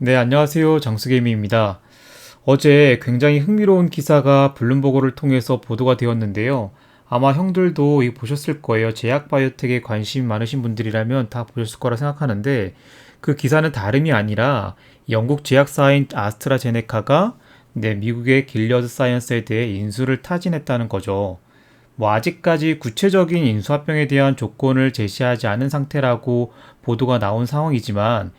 네, 안녕하세요. 장수개미입니다. 어제 굉장히 흥미로운 기사가 블룸버그를 통해서 보도가 되었는데요. 아마 형들도 이거 보셨을 거예요. 제약 바이오텍에 관심 많으신 분들이라면 다 보셨을 거라 생각하는데 그 기사는 다름이 아니라 영국 제약사인 아스트라제네카가 네, 미국의 길리어드 사이언스에 대해 인수를 타진했다는 거죠. 뭐 아직까지 구체적인 인수합병에 대한 조건을 제시하지 않은 상태라고 보도가 나온 상황이지만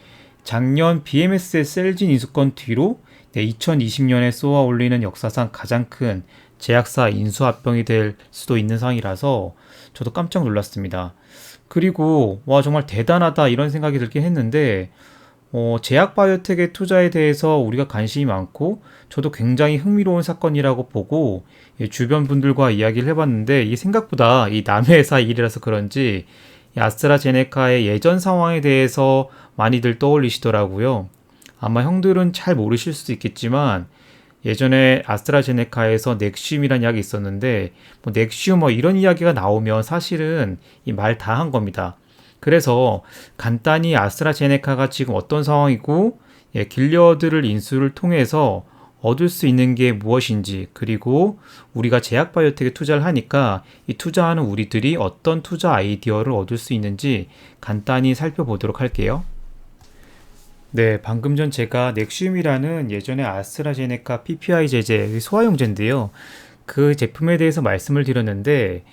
작년 BMS의 셀진 인수권 뒤로 네, 2020년에 쏘아 올리는 역사상 가장 큰 제약사 인수 합병이 될 수도 있는 상황이라서 저도 깜짝 놀랐습니다. 그리고 와 정말 대단하다 이런 생각이 들긴 했는데 어, 제약 바이오텍의 투자에 대해서 우리가 관심이 많고 저도 굉장히 흥미로운 사건이라고 보고 예, 주변 분들과 이야기를 해봤는데 이 생각보다 이 남의 회사 일이라서 그런지 이 아스트라제네카의 예전 상황에 대해서 많이들 떠올리시더라고요. 아마 형들은 잘 모르실 수도 있겠지만 예전에 아스트라제네카에서 넥시움이라는 이야기 있었는데 뭐 넥시움 뭐 이런 이야기가 나오면 사실은 이 말 다 한 겁니다. 그래서 간단히 아스트라제네카가 지금 어떤 상황이고 예, 길리어드를 인수를 통해서 얻을 수 있는 게 무엇인지 그리고 우리가 제약 바이오텍에 투자를 하니까 이 투자하는 우리들이 어떤 투자 아이디어를 얻을 수 있는지 간단히 살펴보도록 할게요. 네, 방금 전 제가 넥시움이라는 예전에 아스트라제네카 PPI 제제 소화용제인데요. 그 제품에 대해서 말씀을 드렸는데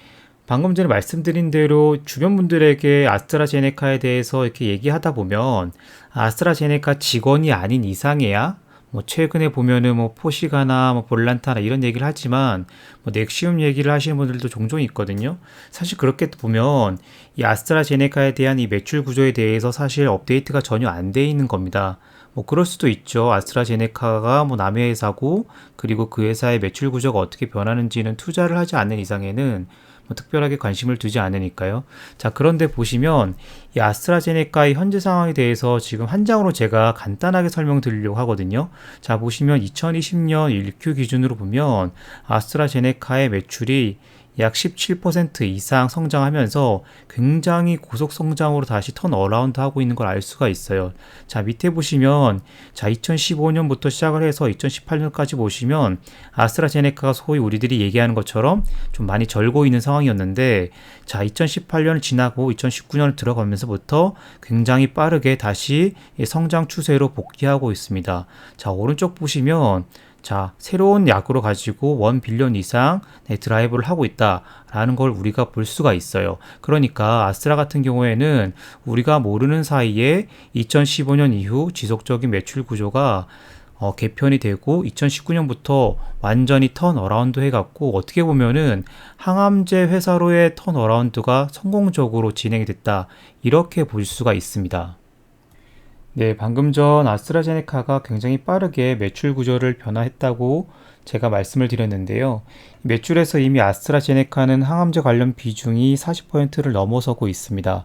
방금 전에 말씀드린 대로 주변 분들에게 아스트라제네카에 대해서 이렇게 얘기하다 보면 아스트라제네카 직원이 아닌 이상해야 뭐 최근에 보면은 뭐 포시가나 뭐 볼란타나 이런 얘기를 하지만 뭐 넥시움 얘기를 하시는 분들도 종종 있거든요. 사실 그렇게 보면 이 아스트라제네카에 대한 이 매출 구조에 대해서 사실 업데이트가 전혀 안 돼 있는 겁니다. 뭐 그럴 수도 있죠. 아스트라제네카가 뭐 남의 회사고 그리고 그 회사의 매출 구조가 어떻게 변하는지는 투자를 하지 않는 이상에는 뭐 특별하게 관심을 두지 않으니까요. 자, 그런데 보시면 이 아스트라제네카의 현재 상황에 대해서 지금 한 장으로 제가 간단하게 설명드리려고 하거든요. 자, 보시면 2020년 1Q 기준으로 보면 아스트라제네카의 매출이 약 17% 이상 성장하면서 굉장히 고속 성장으로 다시 턴 어라운드 하고 있는 걸 알 수가 있어요. 자, 밑에 보시면 자, 2015년부터 시작을 해서 2018년까지 보시면 아스트라제네카가 소위 우리들이 얘기하는 것처럼 좀 많이 절고 있는 상황이었는데 자, 2018년을 지나고 2019년을 들어가면서부터 굉장히 빠르게 다시 성장 추세로 복귀하고 있습니다. 자, 오른쪽 보시면 자, 새로운 약으로 가지고 원 빌리언 이상 네, 드라이브를 하고 있다라는 걸 우리가 볼 수가 있어요. 그러니까 아스트라 같은 경우에는 우리가 모르는 사이에 2015년 이후 지속적인 매출 구조가 어, 개편이 되고 2019년부터 완전히 턴 어라운드 해갖고 어떻게 보면은 항암제 회사로의 턴 어라운드가 성공적으로 진행이 됐다 이렇게 볼 수가 있습니다. 네, 방금 전 아스트라제네카가 굉장히 빠르게 매출 구조를 변화했다고 제가 말씀을 드렸는데요. 매출에서 이미 아스트라제네카는 항암제 관련 비중이 40%를 넘어서고 있습니다.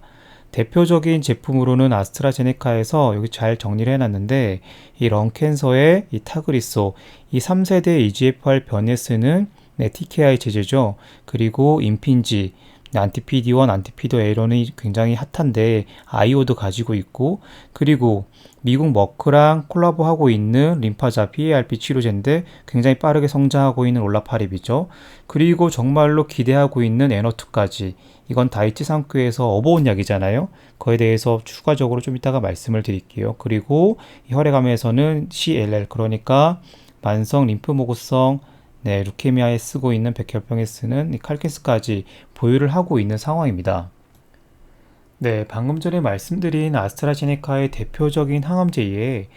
대표적인 제품으로는 아스트라제네카에서 여기 잘 정리를 해놨는데 이 런캔서의 이 타그리소, 이 3세대 EGFR 변에 쓰는 네, TKI 제제죠. 그리고 임핀지, 안티피디1, 안티피도8는 굉장히 핫한데 아이오도 가지고 있고 그리고 미국 머크랑 콜라보하고 있는 림파자 PARP 치료제인데 굉장히 빠르게 성장하고 있는 올라파립이죠. 그리고 정말로 기대하고 있는 에너투까지 이건 다이치 상크에서 업어온 약이잖아요. 그에 대해서 추가적으로 좀 이따가 말씀을 드릴게요. 그리고 혈액암에서는 CLL 그러니까 만성 림프모구성 네, 루케미아에 쓰고 있는 백혈병에 쓰는 칼킨스까지 보유를 하고 있는 상황입니다. 네, 방금 전에 말씀드린 아스트라제네카의 대표적인 항암제에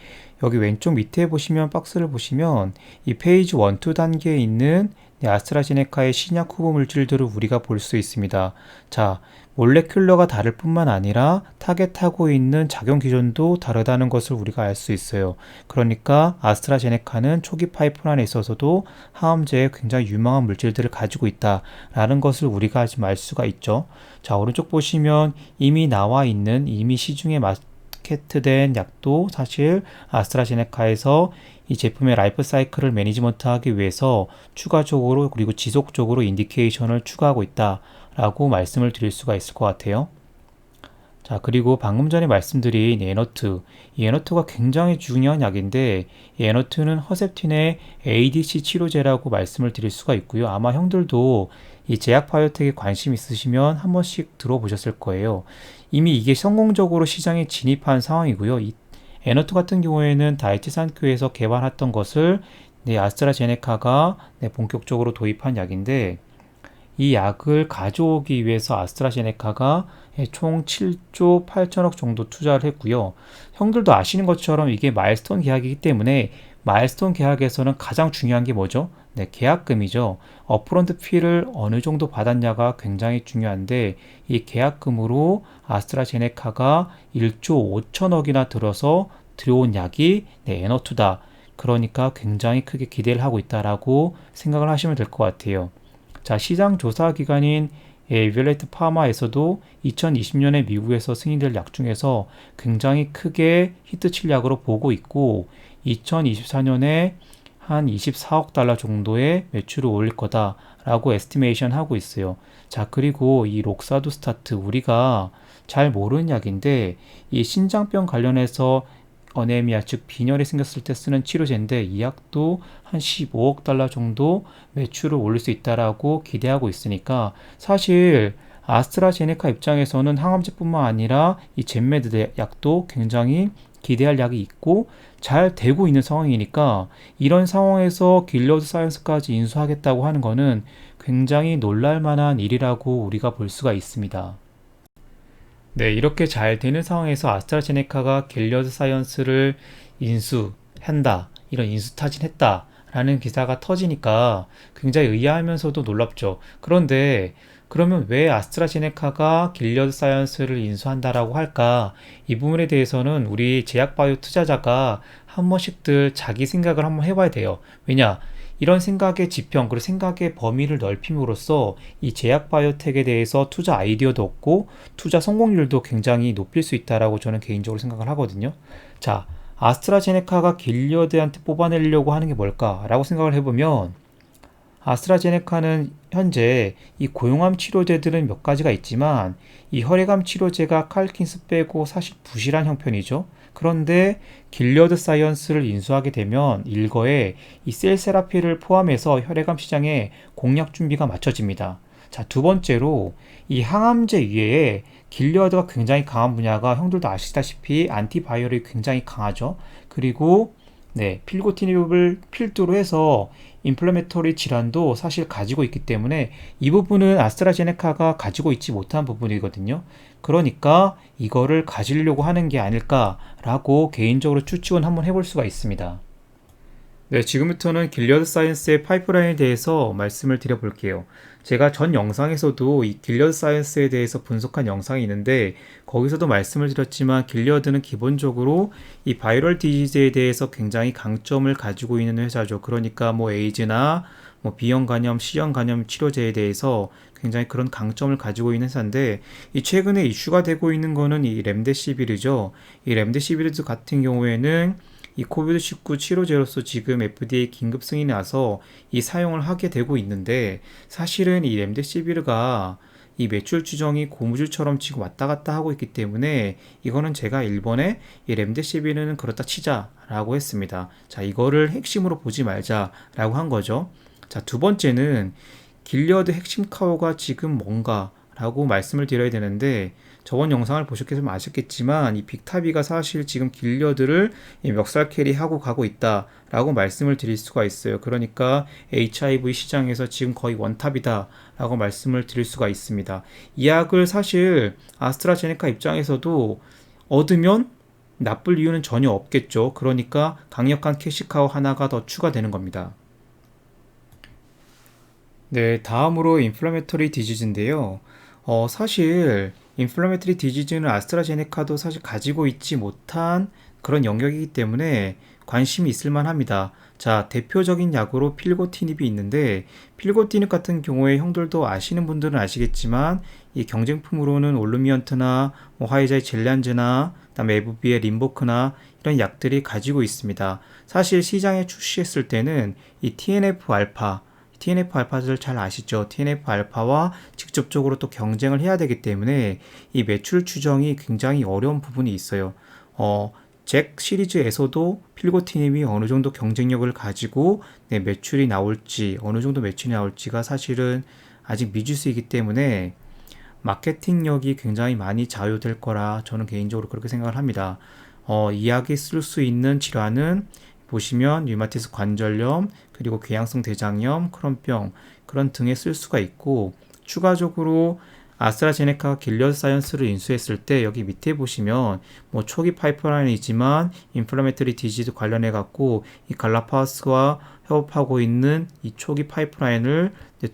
여기 왼쪽 밑에 보시면 박스를 보시면 이 페이지 1, 2 단계에 있는 아스트라제네카의 신약 후보 물질들을 우리가 볼 수 있습니다. 자, 몰레큘러가 다를 뿐만 아니라 타겟하고 있는 작용 기전도 다르다는 것을 우리가 알 수 있어요. 그러니까 아스트라제네카는 초기 파이프라인에 있어서도 항암제에 굉장히 유망한 물질들을 가지고 있다라는 것을 우리가 지금 알 수가 있죠. 자, 오른쪽 보시면 이미 나와 있는 이미 시중에 마 케트된 약도 사실 아스트라제네카에서 이 제품의 라이프 사이클을 매니지먼트 하기 위해서 추가적으로 그리고 지속적으로 인디케이션을 추가하고 있다라고 말씀을 드릴 수가 있을 것 같아요. 자, 그리고 방금 전에 말씀드린 에너트. 이 에너트가 굉장히 중요한 약인데, 이 에너트는 허셉틴의 ADC 치료제라고 말씀을 드릴 수가 있고요. 아마 형들도 이 제약 바이오텍에 관심 있으시면 한 번씩 들어보셨을 거예요. 이미 이게 성공적으로 시장에 진입한 상황이고요. 이 에너트 같은 경우에는 다이치 산큐에서 개발했던 것을 네, 아스트라제네카가 네, 본격적으로 도입한 약인데, 이 약을 가져오기 위해서 아스트라제네카가 총 7조 8천억 정도 투자를 했고요. 형들도 아시는 것처럼 이게 마일스톤 계약이기 때문에 마일스톤 계약에서는 가장 중요한 게 뭐죠? 네, 계약금이죠. 어프런트 피를 어느 정도 받았냐가 굉장히 중요한데 이 계약금으로 아스트라제네카가 1조 5천억이나 들어서 들어온 약이 네, 에너투다. 그러니까 굉장히 크게 기대를 하고 있다라고 생각을 하시면 될 것 같아요. 자, 시장 조사 기관인 에이벨레이트 파마에서도 2020년에 미국에서 승인될 약 중에서 굉장히 크게 히트칠 약으로 보고 있고 2024년에 한 24억 달러 정도의 매출을 올릴 거다라고 에스티메이션 하고 있어요. 자, 그리고 이 록사도 스타트 우리가 잘 모르는 약인데 이 신장병 관련해서 어네미아 즉 빈혈이 생겼을 때 쓰는 치료제인데 이 약도 한 15억 달러 정도 매출을 올릴 수 있다라고 기대하고 있으니까 사실 아스트라제네카 입장에서는 항암제뿐만 아니라 이 젠메드 약도 굉장히 기대할 약이 있고 잘 되고 있는 상황이니까 이런 상황에서 길러드 사이언스까지 인수하겠다고 하는 것은 굉장히 놀랄 만한 일이라고 우리가 볼 수가 있습니다. 네, 이렇게 잘 되는 상황에서 아스트라제네카가 갤리어드 사이언스를 인수한다. 이런 인수 타진했다. 라는 기사가 터지니까 굉장히 의아하면서도 놀랍죠. 그런데 그러면 왜 아스트라제네카가 길리어드 사이언스를 인수한다라고 할까? 이 부분에 대해서는 우리 제약바이오 투자자가 한 번씩들 자기 생각을 한번 해봐야 돼요. 왜냐? 이런 생각의 지평 그리고 생각의 범위를 넓힘으로써 이 제약 바이오텍에 대해서 투자 아이디어도 얻고 투자 성공률도 굉장히 높일 수 있다라고 저는 개인적으로 생각을 하거든요. 자, 아스트라제네카가 길리어드한테 뽑아내려고 하는 게 뭘까라고 생각을 해보면 아스트라제네카는 현재 이 고용암 치료제들은 몇 가지가 있지만 이 혈액암 치료제가 칼킨스 빼고 사실 부실한 형편이죠. 그런데 길리어드 사이언스를 인수하게 되면 일거에 이 셀 세라피를 포함해서 혈액암 시장에 공략 준비가 맞춰집니다. 자, 두 번째로 이 항암제 위에 길리어드가 굉장히 강한 분야가 형들도 아시다시피 안티바이올이 굉장히 강하죠. 그리고 네, 필고티닙을 필두로 해서 인플레메토리 질환도 사실 가지고 있기 때문에 이 부분은 아스트라제네카가 가지고 있지 못한 부분이거든요. 그러니까 이거를 가지려고 하는 게 아닐까라고 개인적으로 추측은 한번 해볼 수가 있습니다. 네, 지금부터는 길리어드 사이언스의 파이프라인에 대해서 말씀을 드려볼게요. 제가 전 영상에서도 이 길리어드 사이언스에 대해서 분석한 영상이 있는데 거기서도 말씀을 드렸지만 길리어드는 기본적으로 이 바이럴 디지즈에 대해서 굉장히 강점을 가지고 있는 회사죠. 그러니까 뭐 에이즈나 뭐 B형 간염, C형 간염 치료제에 대해서 굉장히 그런 강점을 가지고 있는 회사인데 이 최근에 이슈가 되고 있는 거는 이 렘데시비르죠. 이 렘데시비르 같은 경우에는 이 코비드19 치료제로서 지금 FDA 긴급 승인이 나서 이 사용을 하게 되고 있는데 사실은 이 렘데시비르가 이 매출 추정이 고무줄처럼 지금 왔다 갔다 하고 있기 때문에 이거는 제가 일본에 이 렘데시비르는 그렇다 치자라고 했습니다. 자, 이거를 핵심으로 보지 말자라고 한 거죠. 자, 두 번째는 길리어드 핵심 카오가 지금 뭔가 라고 말씀을 드려야 되는데 저번 영상을 보셨겠으면 아셨겠지만 이 빅타비가 사실 지금 길려드를 멱살 캐리하고 가고 있다라고 말씀을 드릴 수가 있어요. 그러니까 HIV 시장에서 지금 거의 원탑이다라고 말씀을 드릴 수가 있습니다. 이 약을 사실 아스트라제네카 입장에서도 얻으면 나쁠 이유는 전혀 없겠죠. 그러니까 강력한 캐시카우 하나가 더 추가되는 겁니다. 네, 다음으로 인플라메터리 디지즈인데요. 어, 사실 인플라메트리 디지즈는 아스트라제네카도 사실 가지고 있지 못한 그런 영역이기 때문에 관심이 있을 만합니다. 자, 대표적인 약으로 필고티닙이 있는데 필고티닙 같은 경우에 형들도 아시는 분들은 아시겠지만 이 경쟁품으로는 올루미언트나 뭐 화이자의 젤란즈나 그다음에 에브비의 림보크나 이런 약들이 가지고 있습니다. 사실 시장에 출시했을 때는 이 TNF 알파 TNF 알파들 잘 아시죠? TNF 알파와 직접적으로 또 경쟁을 해야 되기 때문에 이 매출 추정이 굉장히 어려운 부분이 있어요. 어, 잭 시리즈에서도 필고티님이 어느 정도 경쟁력을 가지고 네, 매출이 나올지 어느 정도 매출이 나올지가 사실은 아직 미지수이기 때문에 마케팅력이 굉장히 많이 자유될 거라 저는 개인적으로 그렇게 생각을 합니다. 어, 이약에 쓸수 있는 질환은 보시면 류마티스 관절염 그리고 궤양성 대장염, 크론병 그런 등에 쓸 수가 있고 추가적으로 아스트라제네카 길리어드 사이언스를 인수했을 때 여기 밑에 보시면 뭐 초기 파이프라인이지만 인플라메터리 디지즈 관련해 갖고 이 갈라파스와 협업하고 있는 이 초기 파이프라인을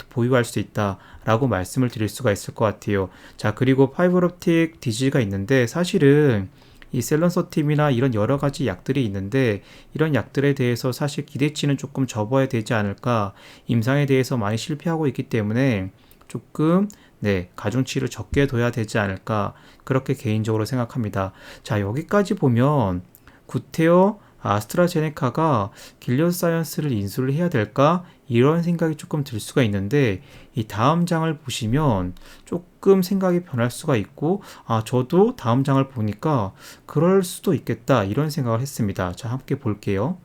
보유할 수 있다라고 말씀을 드릴 수가 있을 것 같아요. 자 그리고 파이브롭틱 디지즈가 있는데 사실은 이 셀런서 팀이나 이런 여러 가지 약들이 있는데 이런 약들에 대해서 사실 기대치는 조금 접어야 되지 않을까 임상에 대해서 많이 실패하고 있기 때문에 조금 네, 가중치를 적게 둬야 되지 않을까 그렇게 개인적으로 생각합니다. 자, 여기까지 보면 구테어 아스트라제네카가 길리어드 사이언스를 인수를 해야 될까? 이런 생각이 조금 들 수가 있는데 이 다음 장을 보시면 조금 생각이 변할 수가 있고 아 저도 다음 장을 보니까 그럴 수도 있겠다 이런 생각을 했습니다. 자 함께 볼게요.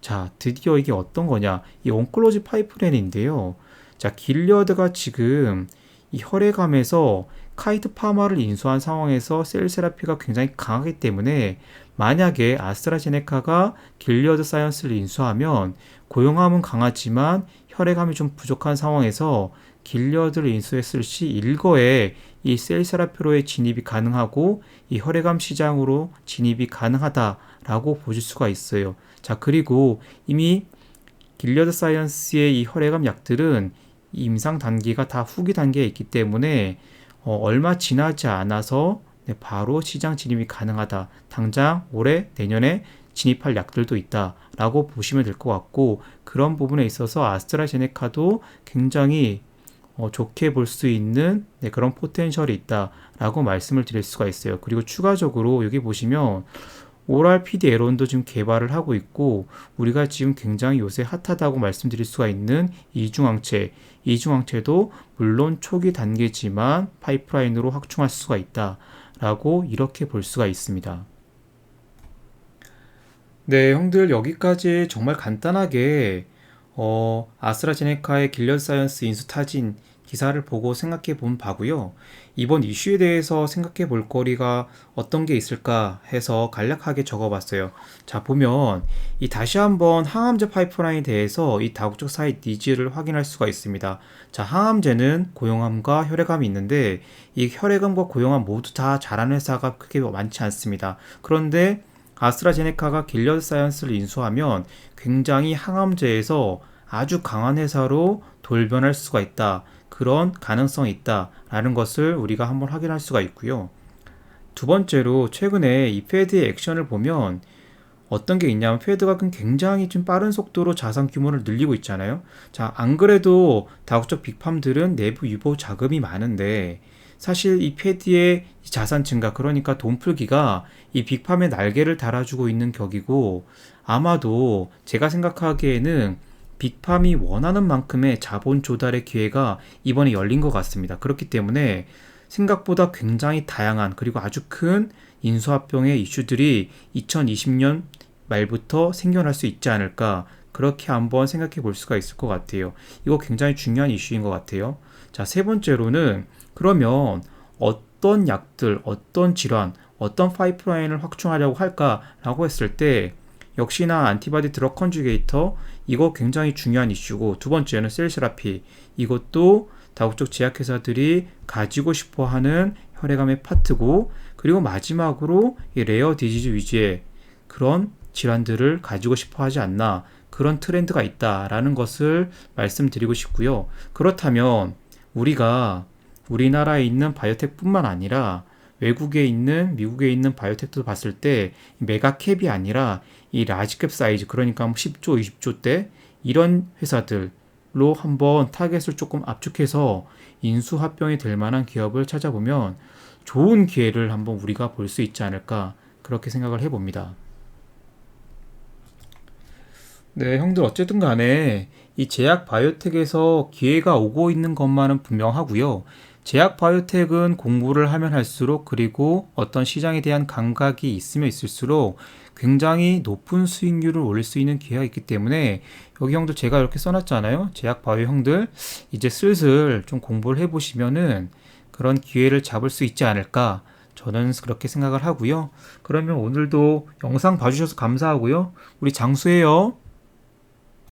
자 드디어 이게 어떤 거냐 이 온클로지 파이프랜인데요. 자 길리어드가 지금 이 혈액암에서 카이트 파마를 인수한 상황에서 셀 세라피가 굉장히 강하기 때문에 만약에 아스트라제네카가 길리어드 사이언스를 인수하면 고용함은 강하지만 혈액암이 좀 부족한 상황에서 길리어드를 인수했을 시 일거에 이 셀세라피로의 진입이 가능하고 이 혈액암 시장으로 진입이 가능하다라고 보실 수가 있어요. 자 그리고 이미 길리어드 사이언스의 이 혈액암 약들은 임상 단계가 다 후기 단계에 있기 때문에 어, 얼마 지나지 않아서 네, 바로 시장 진입이 가능하다. 당장 올해 내년에 진입할 약들도 있다라고 보시면 될 것 같고 그런 부분에 있어서 아스트라제네카도 굉장히 어, 좋게 볼 수 있는 네, 그런 포텐셜이 있다라고 말씀을 드릴 수가 있어요. 그리고 추가적으로 여기 보시면 오랄 PD 에론도 지금 개발을 하고 있고 우리가 지금 굉장히 요새 핫하다고 말씀드릴 수가 있는 이중항체 이중항체도 물론 초기 단계지만 파이프라인으로 확충할 수가 있다라고 이렇게 볼 수가 있습니다. 네, 형들 여기까지 정말 간단하게 어, 아스트라제네카의 길리어드 사이언스 인수 타진 기사를 보고 생각해 본 바고요. 이번 이슈에 대해서 생각해 볼 거리가 어떤 게 있을까 해서 간략하게 적어 봤어요. 자, 보면 이 다시 한번 항암제 파이프라인에 대해서 이 다국적 사이 니즈를 확인할 수가 있습니다. 자, 항암제는 고용암과 혈액암이 있는데 이 혈액암과 고용암 모두 다 잘하는 회사가 크게 많지 않습니다. 그런데 아스트라제네카가 길리어드 사이언스를 인수하면 굉장히 항암제에서 아주 강한 회사로 돌변할 수가 있다. 그런 가능성이 있다라는 것을 우리가 한번 확인할 수가 있고요. 두 번째로 최근에 이 페드의 액션을 보면 어떤 게 있냐면 페드가 굉장히 좀 빠른 속도로 자산 규모를 늘리고 있잖아요. 자, 안 그래도 다국적 빅팜들은 내부 유보 자금이 많은데 사실 이 패디의 자산 증가 그러니까 돈 풀기가 이 빅팜의 날개를 달아주고 있는 격이고 아마도 제가 생각하기에는 빅팜이 원하는 만큼의 자본 조달의 기회가 이번에 열린 것 같습니다. 그렇기 때문에 생각보다 굉장히 다양한 그리고 아주 큰 인수합병의 이슈들이 2020년 말부터 생겨날 수 있지 않을까 그렇게 한번 생각해 볼 수가 있을 것 같아요. 이거 굉장히 중요한 이슈인 것 같아요. 자, 세 번째로는 그러면 어떤 약들, 어떤 질환, 어떤 파이프라인을 확충하려고 할까라고 했을 때 역시나 안티바디 드럭 컨주게이터 이거 굉장히 중요한 이슈고 두 번째는 셀세라피 이것도 다국적 제약회사들이 가지고 싶어 하는 혈액암의 파트고 그리고 마지막으로 이 레어 디지즈 위주의 그런 질환들을 가지고 싶어 하지 않나 그런 트렌드가 있다라는 것을 말씀드리고 싶고요. 그렇다면 우리가 우리나라에 있는 바이오텍뿐만 아니라 외국에 있는 미국에 있는 바이오텍도 봤을 때 메가캡이 아니라 이 라지캡 사이즈 그러니까 10조, 뭐 20조 대 이런 회사들로 한번 타겟을 조금 압축해서 인수 합병이 될 만한 기업을 찾아보면 좋은 기회를 한번 우리가 볼 수 있지 않을까 그렇게 생각을 해봅니다. 네, 형들 어쨌든 간에 이 제약 바이오텍에서 기회가 오고 있는 것만은 분명하고요. 제약 바이오텍은 공부를 하면 할수록 그리고 어떤 시장에 대한 감각이 있으면 있을수록 굉장히 높은 수익률을 올릴 수 있는 기회가 있기 때문에 여기 형들 제가 이렇게 써놨잖아요. 제약 바이오 형들 이제 슬슬 좀 공부를 해보시면은 그런 기회를 잡을 수 있지 않을까 저는 그렇게 생각을 하고요. 그러면 오늘도 영상 봐주셔서 감사하고요. 우리 장수해요.